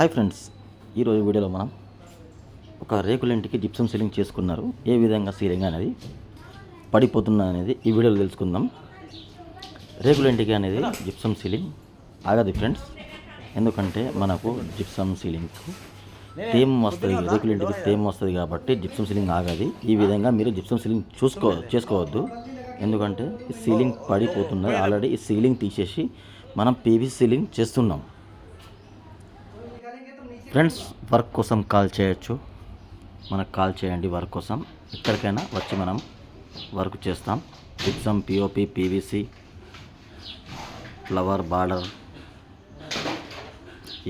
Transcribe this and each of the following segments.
Hi friends ఈరోజు వీడియోలో మనం ఒక రేకుల ఇంటికి జిప్సం సీలింగ్ చేసుకున్నారు. ఏ విధంగా సీలింగ్ అనేది పడిపోతున్నా అనేది ఈ వీడియోలో తెలుసుకుందాం. రేకుల ఇంటికి అనేది జిప్సం సీలింగ్ ఆగదు ఫ్రెండ్స్. ఎందుకంటే మనకు జిప్సం సీలింగ్ తేమ వస్తుంది రేకుల ఇంటికి తేమ వస్తుంది కాబట్టి జిప్సం సీలింగ్ ఆగది. ఈ విధంగా మీరు జిప్సం సీలింగ్ చూసుకో చేసుకోవద్దు. ఎందుకంటే సీలింగ్ పడిపోతున్నది. ఆల్రెడీ ఈ సీలింగ్ తీసేసి మనం పీవీ సీలింగ్ చేస్తున్నాం. ఫ్రెండ్స్ వర్క్ కోసం కాల్ చేయొచ్చు. మనకు కాల్ చేయండి వర్క్ కోసం. ఎక్కడికైనా వచ్చి మనం వర్క్ చేస్తాం. Exam POP PVC flower border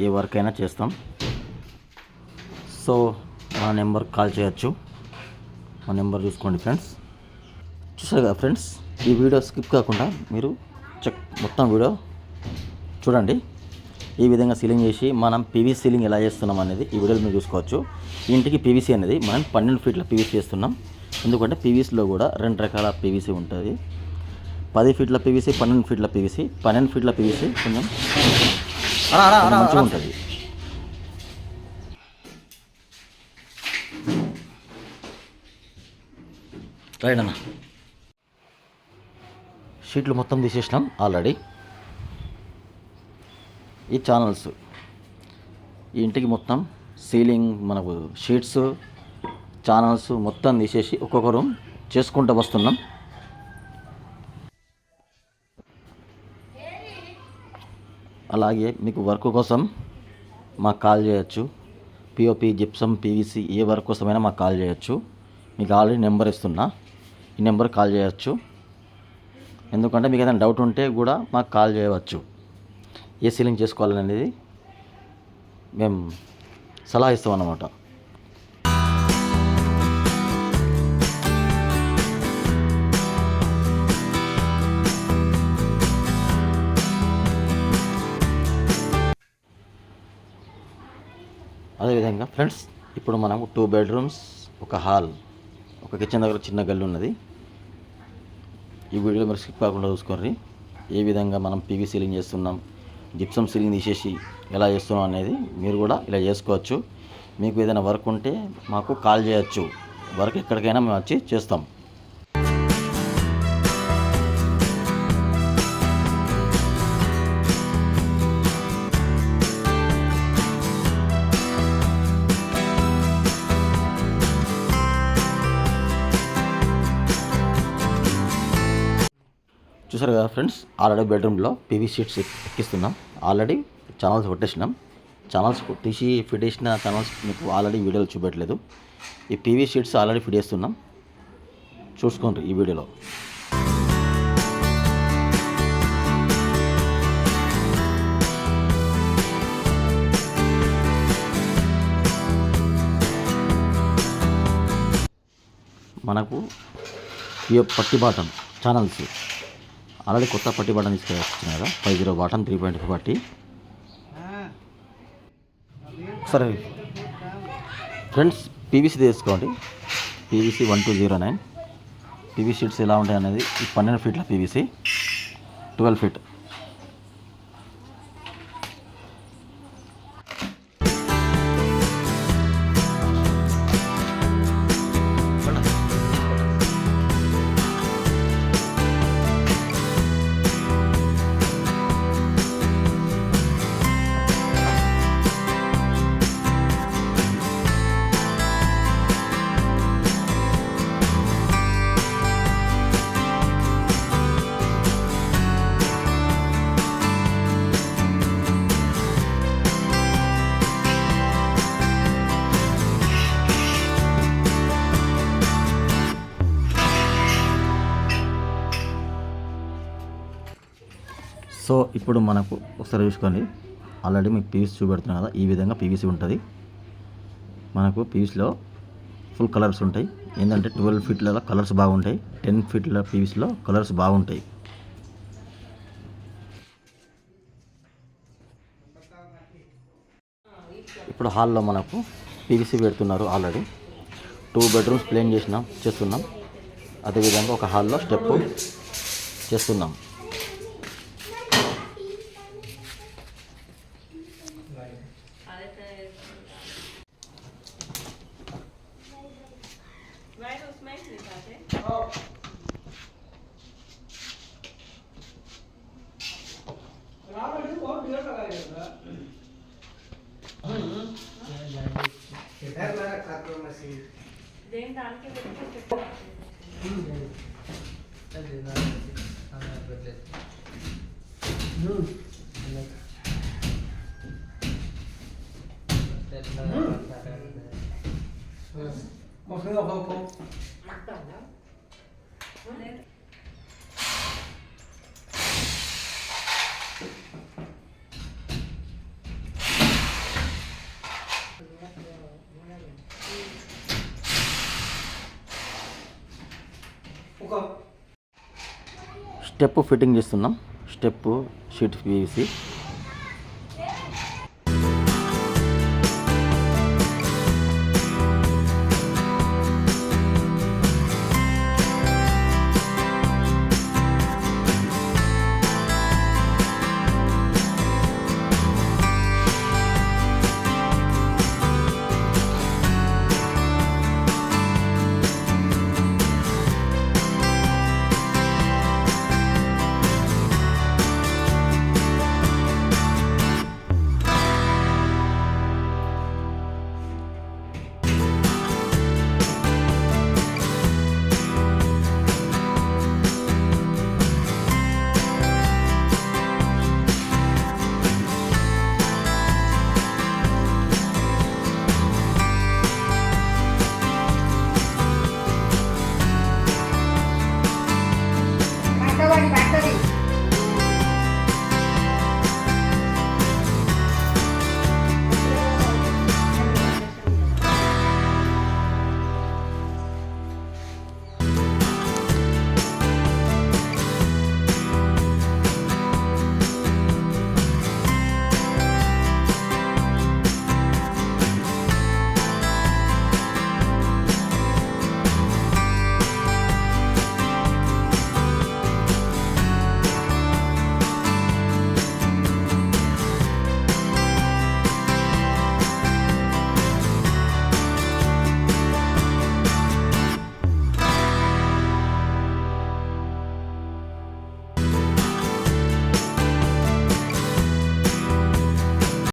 ఏ వర్క్ అయినా చేస్తాం. సో మా నెంబర్ కాల్ చేయొచ్చు. మా నెంబర్ చూసుకోండి ఫ్రెండ్స్ చూసారు కదా ఫ్రెండ్స్ ఈ వీడియో స్కిప్ కాకుండా మీరు చెక్ మొత్తం వీడియో చూడండి. ఈ విధంగా సీలింగ్ చేసి మనం పీవీ సీలింగ్ ఎలా చేస్తున్నాం అనేది ఈ వీడియోలో మీరు చూసుకోవచ్చు. ఇంటికి పీవీసీ అనేది మనం పన్నెండు ఫీట్ల పీవీసీ చేస్తున్నాం. ఎందుకంటే పీవీసీలో కూడా రెండు రకాల పీవీసీ ఉంటుంది. పది ఫీట్ల పీవీసీ పన్నెండు ఫీట్ల పీవీసీ పన్నెండు ఫీట్ల పీవీసీ కొంచెం కొంచెం మంచిగా ఉంటుంది. రైట్ అన్న. షీట్లు మొత్తం తీసేసినాం ఆల్రెడీ ఈ ఛానల్స్ ఈ ఇంటికి మొత్తం సీలింగ్ మనకు షీట్స్ ఛానల్స్ మొత్తం తీసేసి ఒక్కొక్క రూమ్ చేసుకుంటూ వస్తున్నాం. అలాగే మీకు వర్క్ కోసం మాకు కాల్ చేయొచ్చు. పిఓపి జిప్సం పీవీసీ ఏ వర్క్ కోసమైనా మాకు కాల్ చేయొచ్చు. మీకు ఆల్రెడీ నెంబర్ ఇస్తున్నా. ఈ నెంబర్ కాల్ చేయొచ్చు. ఎందుకంటే మీకు ఏదైనా డౌట్ ఉంటే కూడా మాకు కాల్ చేయవచ్చు. ఏ సీలింగ్ చేసుకోవాలనేది మేము సలహా ఇస్తాం అన్నమాట. అదేవిధంగా ఫ్రెండ్స్ ఇప్పుడు మనం టూ బెడ్రూమ్స్ ఒక హాల్ ఒక కిచెన్ దగ్గర చిన్న గల్లు ఉన్నది. ఈ వీడియో మీరు స్కిప్ కాకుండా చూసుకోండి. ఏ విధంగా మనం పీవీ సీలింగ్ చేస్తున్నాం జిప్సం సీలింగ్ తీసేసి ఎలా చేస్తున్నాం అనేది మీరు కూడా ఇలా చేసుకోవచ్చు. మీకు ఏదైనా వర్క్ ఉంటే మాకు కాల్ చేయొచ్చు. వర్క్ ఎక్కడికైనా మేము వచ్చి చేస్తాం. చూసారు కదా ఫ్రెండ్స్. ఆల్రెడీ బెడ్రూమ్లో పీవీ షీట్స్ ఎక్కిస్తున్నాం. ఆల్రెడీ ఛానల్స్ కొట్టేసినాం. ఛానల్స్ తీసి ఫిట్ చేసిన ఛానల్స్ మీకు ఆల్రెడీ వీడియోలో చూపెట్టలేదు. ఈ పీవీ షీట్స్ ఆల్రెడీ ఫిట్ చేస్తున్నాం చూసుకోండి ఈ వీడియోలో. మనకు ఈ పట్టి బాటం ఛానల్స్ ఆల్రెడీ కొత్త పట్టి బటన్ తీసుకొచ్చిన కదా five zero batten three point five పట్టి. సరే. ఫ్రెండ్స్ పీవీసీ తీసుకోండి. PVC one two zero nine. PV sheets ఎలా ఉంటాయి అనేది పన్నెండు ఫీట్ల పీవీసీ. Twelve feet. సో ఇప్పుడు మనకు ఒకసారి చూసుకోండి. ఆల్రెడీ మీకు పీవీసీ చూపెడుతున్నాం కదా ఈ విధంగా పీవీసీ ఉంటుంది. మనకు పీవీసీలో ఫుల్ కలర్స్ ఉంటాయి. ఏంటంటే ట్వెల్వ్ ఫీట్లలో కలర్స్ బాగుంటాయి. టెన్ ఫీట్ల పీవీసీలో కలర్స్ బాగుంటాయి. ఇప్పుడు హాల్లో మనకు పీవీసీ పెడుతున్నారు ఆల్రెడీ టూ బెడ్రూమ్స్ ప్లేన్ చేసినాం చేస్తున్నాం. అదేవిధంగా ఒక హాల్లో స్టెప్ చేస్తున్నాం. वायर उसमें निकालते राम जी बहुत देर लगा रहा हम्म इधर मेरा खाता मशीन देन डाल के देखो हम्म चल देना हमें बदले हम्म। స్టెప్ ఫిట్టింగ్ చేస్తున్నాం. Step sheet PVC.